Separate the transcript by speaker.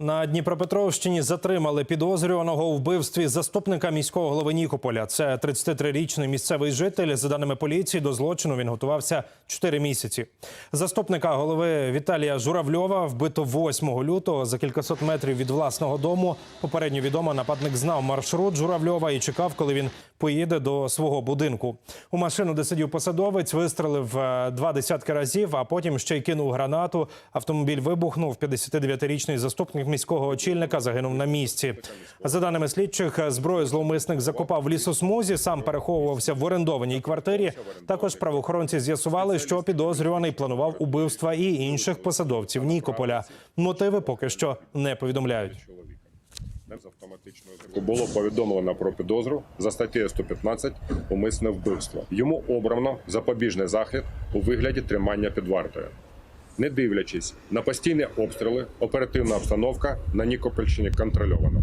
Speaker 1: На Дніпропетровщині затримали підозрюваного у вбивстві заступника міського голови Нікополя. Це 33-річний місцевий житель. За даними поліції, до злочину він готувався 4 місяці. Заступника голови Віталія Журавльова вбито 8 лютого за кількасот метрів від власного дому. Попередньо відомо, нападник знав маршрут Журавльова і чекав, коли він поїде до свого будинку. У машину, де сидів посадовець, вистрелив е, два десятки разів, а потім ще й кинув гранату. Автомобіль вибухнув. 59-річний заступник міського очільника загинув на місці. За даними слідчих, зброю зловмисник закопав в лісосмузі. Сам переховувався в орендованій квартирі. Також правоохоронці з'ясували, що підозрюваний планував убивства і інших посадовців Нікополя. Мотиви поки що не повідомляють.
Speaker 2: З автоматичної зру- було повідомлено про підозру за статтею 115 умисне вбивство. Йому обрано запобіжний захід у вигляді тримання під вартою. Не дивлячись на постійні обстріли, оперативна обстановка на Нікопольщині контрольована.